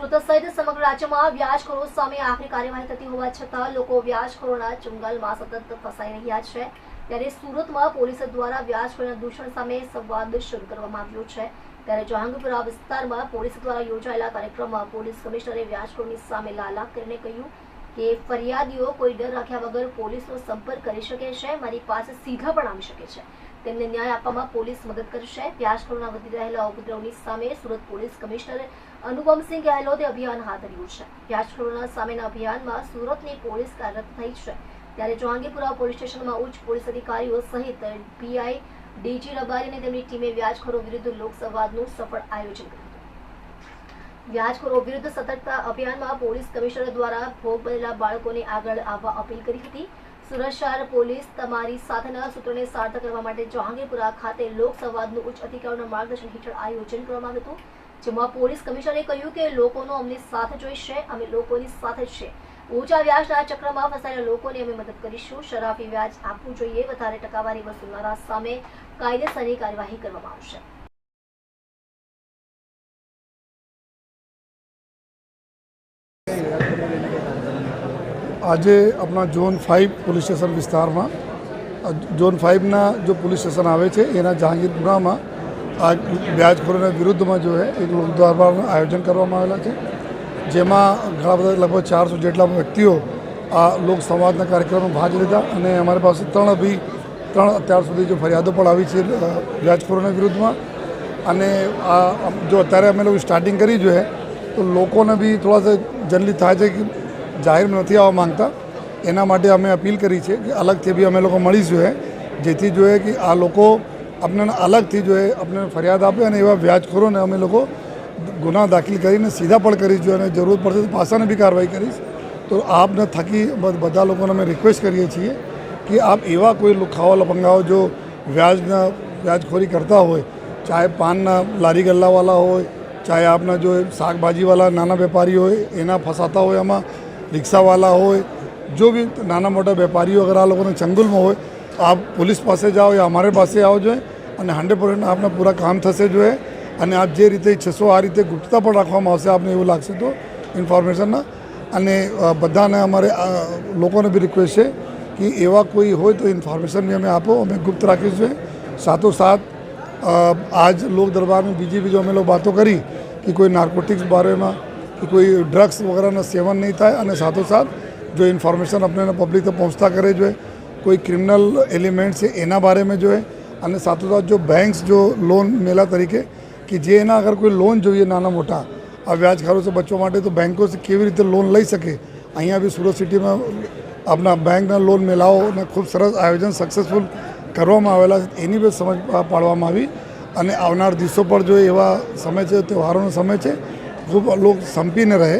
સુરત સહિત સમગ્ર રાજ્યમાં વ્યાજખોરો સામે આખરી કાર્યવાહી થતી હોવા છતાં લોકો વ્યાજખોરોના ચુંગાલમાં સતત ફસાઈ રહ્યા છે. ત્યારે સુરતમાં પોલીસ દ્વારા વ્યાજખોરના દૂષણ સામે સંવાદ શરૂ કરવામાં આવ્યો છે. ત્યારે જહાંગીરપુરા વિસ્તારમાં પોલીસ દ્વારા યોજાયેલા કાર્યક્રમમાં પોલીસ કમિશનરે વ્યાજખોરની સામે લાલા કરીને કહ્યું કે ફરિયાદીઓ કોઈ ડર રાખ્યા વગર પોલીસનો સંપર્ક કરી શકે છે. મારી પાસે સીધા પણ આવી શકે છે. તેમને ન્યાય આપવામાં પોલીસ મદદ કરશે. વ્યાજખોરોના વધી રહેલા ઉપદ્રવની સામે સુરત પોલીસ કમિશનર અનુપમસિંહ ગેહલોતે અભિયાન હાથ ધર્યું છે. વ્યાજખોરોના સામેના અભિયાનમાં સુરતની પોલીસ કાર્યરત થઈ છે. ત્યારે જહાંગીરપુરા પોલીસ સ્ટેશનમાં ઉચ્ચ પોલીસ અધિકારીઓ સહિત પીઆઈ ડીજી રબારી અને તેમની ટીમે વ્યાજખોરો વિરુદ્ધ લોકસંવાદનું સફળ આયોજન કર્યું વ્યાજખોરો વિરુદ્ધ સતર્કતા અભિયાનમાં પોલીસ કમિશનર દ્વારા ભોગ બનેલા બાળકોને આગળ આવવા અપીલ કરી હતી. સુરત શહેર પોલીસ તમારી સાથેના સૂત્રોને સાર્થક કરવા માટે જહાંગીરપુરા ખાતે લોકસંવાદનું ઉચ્ચ અધિકારીઓના માર્ગદર્શન હેઠળ આયોજન કરવામાં આવ્યું હતું, જેમાં પોલીસ કમિશનરે કહ્યું કે લોકોનો અમને સાથ જોઈશે, અમે લોકોની સાથે છે. ઊંચા વ્યાજના ચક્રમાં ફસાયેલા લોકોને અમે મદદ કરીશું. શરાફી વ્યાજ આપવું જોઈએ. વધારે ટકાવારી વસૂલનારા સામે કાયદેસરની કાર્યવાહી કરવામાં આવશે. આજે આપણા ઝોન ફાઇવ પોલીસ સ્ટેશન વિસ્તારમાં ઝોન ફાઇવના જો પોલીસ સ્ટેશન આવે છે, એના જહાંગીરપુરામાં આ વ્યાજખોરોના વિરુદ્ધમાં જો એક લોકદરબારનું આયોજન કરવામાં આવેલા છે. જેમાં ઘણા બધા લગભગ ચારસો જેટલા વ્યક્તિઓ આ લોક સંવાદના કાર્યક્રમમાં ભાગ લીધા અને અમારી પાસે ત્રણ અભી, ત્રણ અત્યાર સુધી જો ફરિયાદો પણ આવી છે વ્યાજખોરોના વિરુદ્ધમાં. અને આ, જો અત્યારે અમે લોકો સ્ટાર્ટિંગ કરી જોઈએ તો લોકોને બી થોડા જનરલી થાય છે કે જાહેરમાં નથી આવવા માંગતા. એના માટે અમે અપીલ કરી છે કે અલગથી બી અમે લોકો મળીશું જોઈએ જેથી જોઈએ કે આ લોકો આપણને અલગથી જોઈએ આપણને ફરિયાદ આપે અને એવા વ્યાજખોરોને અમે લોકો ગુના દાખલ કરીને સીધા પણ કરીશું અને જરૂર પડશે તો પાસાને બી કાર્યવાહી કરીશ. તો આપને થકી બધા લોકોને અમે રિક્વેસ્ટ કરીએ છીએ કે આપ એવા કોઈ ખાવા લપંગાઓ જો વ્યાજના, વ્યાજખોરી કરતા હોય. ચાહે પાનના લારી ગલ્લાવાળા હોય, ચાહે આપના જો શાકભાજીવાળા નાના વેપારી હોય, એના ફસાતા હોય એમાં રિક્ષાવાળા હોય, જો બી નાના મોટા વેપારીઓ અગર આ લોકોને ચંગુલમાં હોય, તો આપ પોલીસ પાસે જાઓ યા અમારે પાસે આવો જોઈએ અને હંડ્રેડ પર્સન્ટ આપને પૂરા કામ થશે જોઈએ અને આપ જે રીતે ઈચ્છશો આ રીતે ગુપ્તતા પણ રાખવામાં આવશે, આપને એવું લાગશે તો ઇન્ફોર્મેશનના અને બધાને અમારે લોકોને બી રિક્વેસ્ટ છે કે એવા કોઈ હોય તો ઇન્ફોર્મેશન બી અમે આપો, અમે ગુપ્ત રાખીશું સાથોસાથ આજ લોક દરબારની બીજી બીજી અમે લોકો વાતો કરી કે કોઈ નાર્કોટિક્સ બારેમાં કે કોઈ ડ્રગ્સ વગેરેનું સેવન નહીં થાય અને સાથોસાથ જો ઇન્ફોર્મેશન આપણે પબ્લિક તક પહોંચતા કરે જોઈએ, કોઈ ક્રિમિનલ એલિમેન્ટ છે એના બારેમાં જોઈએ અને સાથોસાથ જો બેંક્સ જો લોન મેલા તરીકે કે જે એના અગર કોઈ લોન જોઈએ નાના મોટા, આ વ્યાજ છે બચવા માટે તો બેંકો કેવી રીતે લોન લઈ શકે? અહીંયા બી સુરત સિટીમાં આપણા બેંકના લોન મેળાઓને ખૂબ સરસ આયોજન સક્સેસફુલ કરવામાં આવેલા છે, એની બી સમજ પાડવામાં આવી અને આવનાર દિવસો પર જો એવા સમય છે, તહેવારોનો સમય છે ખૂબ લોક સંપીને રહે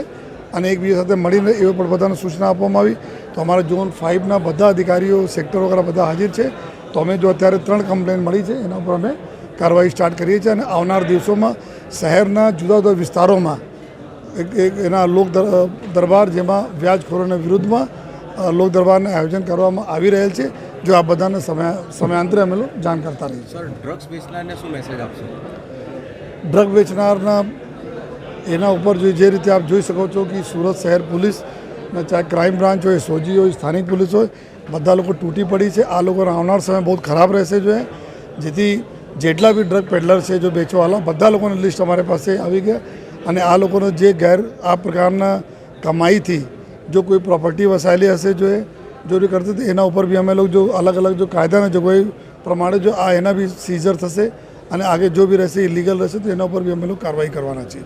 અને એકબીજા સાથે મળીને એવી પણ બધાને સૂચના આપવામાં આવી. તો અમારા ઝોન ફાઇવના બધા અધિકારીઓ સેક્ટર વગેરે બધા હાજર છે. તો અમે જો અત્યારે ત્રણ કમ્પ્લેન મળી છે એના ઉપર અમે કાર્યવાહી સ્ટાર્ટ કરીએ છીએ અને આવનાર દિવસોમાં શહેરના જુદા જુદા વિસ્તારોમાં એક એક એના લોક દરબાર જેમાં વ્યાજખોરોના વિરુદ્ધમાં લોક દરબારનું આયોજન કરવામાં આવી રહેલ છે. જો આ બધાને સમય સમયાંતરે અમે લોકો જાણ કરતા રહીએ છીએ. સર ડ્રગ્સ વેચનારને શું મેસેજ આપશો? ડ્રગ વેચનારના એના ઉપર જો રીતે આપ જોઈ શકો છો કે સુરત શહેર પોલીસ ને ચાહે ક્રાઇમ બ્રાન્ચ હોય, સોજી હોય, સ્થાનિક પોલીસ હોય, બધા લોકો તૂટી પડી છે. આ લોકોનો આવનાર સમય બહુ ખરાબ રહેશે જોઈએ જેથી જેટલા બી ડ્રગ પેડલર છે જો વેચવાવાળા બધા લોકોની લિસ્ટ અમારી પાસે આવી ગયા અને આ લોકોનો જે ગેર આ પ્રકારના કમાઈથી જો કોઈ પ્રોપર્ટી વસાયેલી હશે જો એ ચોરી કરતી હતી એના ઉપર બી અમે લોકો જો અલગ અલગ જો કાયદાના જોગવાઈ પ્રમાણે જો આ એના બી સીઝર થશે અને આગે જો બી રહેશે ઇલીગલ રહેશે તો એના ઉપર બી અમે લોકો કાર્યવાહી કરવાના છીએ.